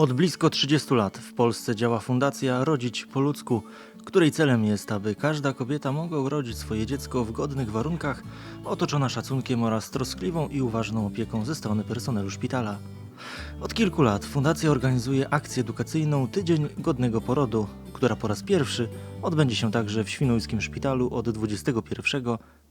Od blisko 30 lat w Polsce działa Fundacja Rodzić po ludzku, której celem jest, aby każda kobieta mogła urodzić swoje dziecko w godnych warunkach, otoczona szacunkiem oraz troskliwą i uważną opieką ze strony personelu szpitala. Od kilku lat Fundacja organizuje akcję edukacyjną Tydzień Godnego Porodu, która po raz pierwszy odbędzie się także w Świnoujskim Szpitalu od 21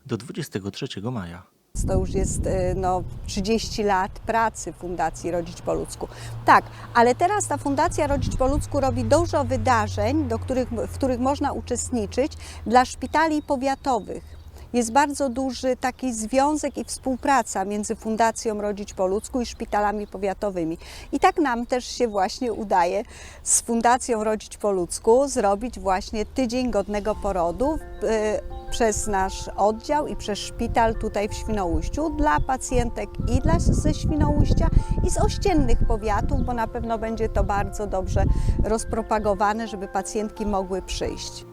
do 23 maja. To już jest e, no, 30 lat pracy Fundacji Rodzić po ludzku. Tak, ale teraz ta Fundacja Rodzić po ludzku robi dużo wydarzeń, do których, w których można uczestniczyć dla szpitali powiatowych. Jest bardzo duży taki związek i współpraca między Fundacją Rodzić po ludzku i szpitalami powiatowymi. I tak nam też się właśnie udaje z Fundacją Rodzić po ludzku zrobić właśnie Tydzień Godnego Porodu e, przez nasz oddział i przez szpital tutaj w Świnoujściu dla pacjentek i dla, ze Świnoujścia i z ościennych powiatów, bo na pewno będzie to bardzo dobrze rozpropagowane, żeby pacjentki mogły przyjść.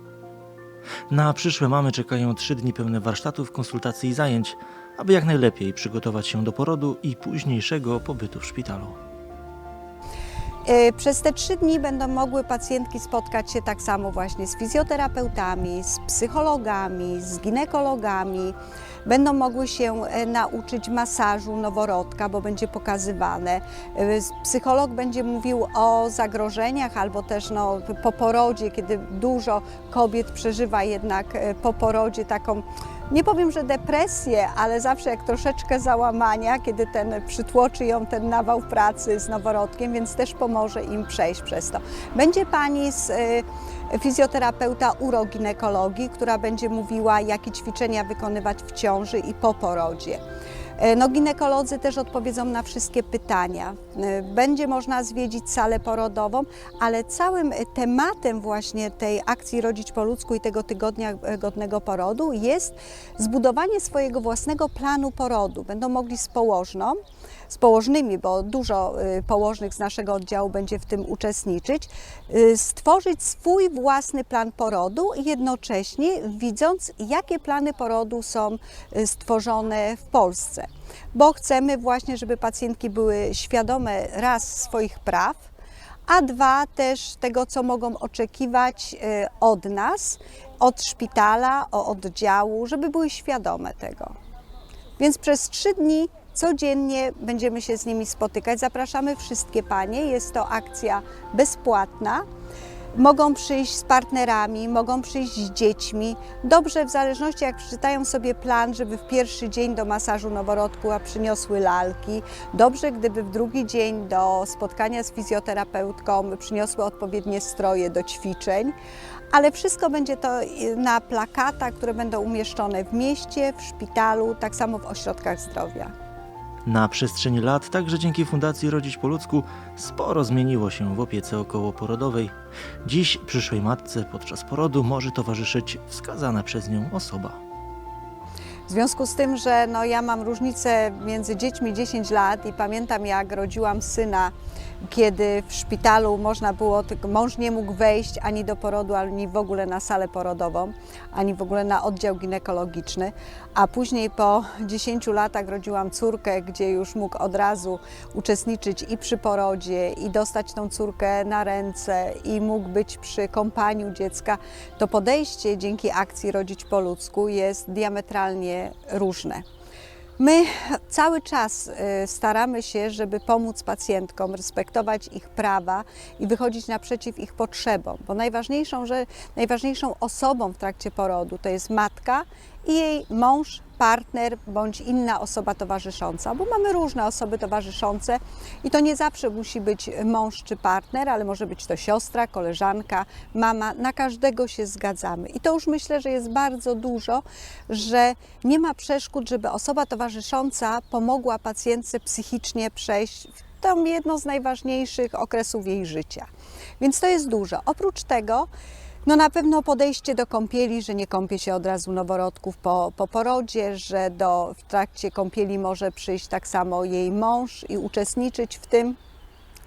Na przyszłe mamy czekają trzy dni pełne warsztatów, konsultacji i zajęć, aby jak najlepiej przygotować się do porodu i późniejszego pobytu w szpitalu. E, Przez te trzy dni będą mogły pacjentki spotkać się tak samo właśnie z fizjoterapeutami, z psychologami, z ginekologami. Będą mogły się e, nauczyć masażu noworodka, bo będzie pokazywane. E, Psycholog będzie mówił o zagrożeniach albo też no, po porodzie, kiedy dużo kobiet przeżywa jednak po porodzie taką nie powiem, że depresję, ale zawsze jak troszeczkę załamania, kiedy ten przytłoczy ją ten nawał pracy z noworodkiem, więc też pomoże im przejść przez to. Będzie pani z y, fizjoterapeuta uroginekologii, która będzie mówiła, jakie ćwiczenia wykonywać w ciąży i po porodzie. E, No, ginekolodzy też odpowiedzą na wszystkie pytania. E, Będzie można zwiedzić salę porodową, ale całym tematem właśnie tej akcji Rodzić po ludzku i tego tygodnia e, godnego porodu jest zbudowanie swojego własnego planu porodu. Będą mogli z położną, z położnymi, bo dużo y, położnych z naszego oddziału będzie w tym uczestniczyć, y, stworzyć swój własny plan porodu i jednocześnie widząc, jakie plany porodu są y, stworzone w Polsce. Bo chcemy właśnie, żeby pacjentki były świadome raz swoich praw, a dwa też tego, co mogą oczekiwać od nas, od szpitala, o oddziału, żeby były świadome tego. Więc przez trzy dni codziennie będziemy się z nimi spotykać. Zapraszamy wszystkie panie. Jest to akcja bezpłatna. Mogą przyjść z partnerami, mogą przyjść z dziećmi. Dobrze, w zależności jak przeczytają sobie plan, żeby w pierwszy dzień do masażu noworodku przyniosły lalki. Dobrze, gdyby w drugi dzień do spotkania z fizjoterapeutką przyniosły odpowiednie stroje do ćwiczeń. Ale wszystko będzie to na plakatach, które będą umieszczone w mieście, w szpitalu, tak samo w ośrodkach zdrowia. Na przestrzeni lat, także dzięki Fundacji Rodzić po ludzku, sporo zmieniło się w opiece okołoporodowej. Dziś przyszłej matce podczas porodu może towarzyszyć wskazana przez nią osoba. W związku z tym, że no, ja mam różnicę między dziećmi 10 lat i pamiętam jak rodziłam syna, kiedy w szpitalu można było, mąż nie mógł wejść ani do porodu, ani w ogóle na salę porodową, ani w ogóle na oddział ginekologiczny, a później po 10 latach rodziłam córkę, gdzie już mógł od razu uczestniczyć i przy porodzie, i dostać tą córkę na ręce, i mógł być przy kompaniu dziecka, to podejście dzięki akcji Rodzić po ludzku jest diametralnie różne. My cały czas y, staramy się, żeby pomóc pacjentkom, respektować ich prawa i wychodzić naprzeciw ich potrzebom, bo najważniejszą, że, najważniejszą osobą w trakcie porodu to jest matka i jej mąż, partner bądź inna osoba towarzysząca, bo mamy różne osoby towarzyszące i to nie zawsze musi być mąż czy partner, ale może być to siostra, koleżanka, mama. Na każdego się zgadzamy. I to już myślę, że jest bardzo dużo, że nie ma przeszkód, żeby osoba towarzysząca pomogła pacjentce psychicznie przejść w tą jedno z najważniejszych okresów jej życia. Więc to jest dużo. Oprócz tego, no na pewno podejście do kąpieli, że nie kąpie się od razu noworodków po, po porodzie, że do, w trakcie kąpieli może przyjść tak samo jej mąż i uczestniczyć w tym,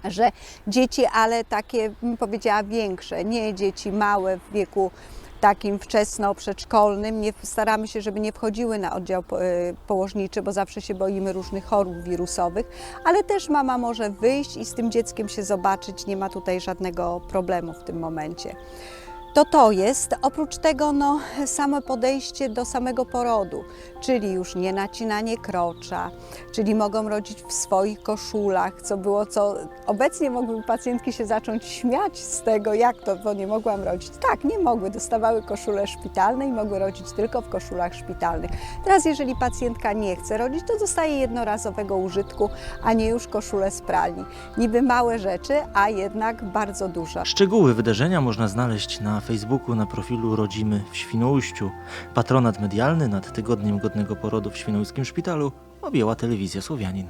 że dzieci, ale takie, bym powiedziała, większe, nie dzieci małe w wieku takim wczesno-przedszkolnym. Nie, staramy się, żeby nie wchodziły na oddział y, położniczy, bo zawsze się boimy różnych chorób wirusowych, ale też mama może wyjść i z tym dzieckiem się zobaczyć. Nie ma tutaj żadnego problemu w tym momencie. To to jest. Oprócz tego no, samo podejście do samego porodu, czyli już nie nacinanie krocza, czyli mogą rodzić w swoich koszulach, co było, co obecnie mogły pacjentki się zacząć śmiać z tego, jak to, bo nie mogłam rodzić. Tak, nie mogły, dostawały koszule szpitalne i mogły rodzić tylko w koszulach szpitalnych. Teraz, jeżeli pacjentka nie chce rodzić, to dostaje jednorazowego użytku, a nie już koszulę z pralni. Niby małe rzeczy, a jednak bardzo duże. Szczegóły wydarzenia można znaleźć na Facebooku na profilu Rodzimy w Świnoujściu. Patronat medialny nad Tygodniem Godnego Porodu w Świnoujskim Szpitalu objęła telewizja Słowianin.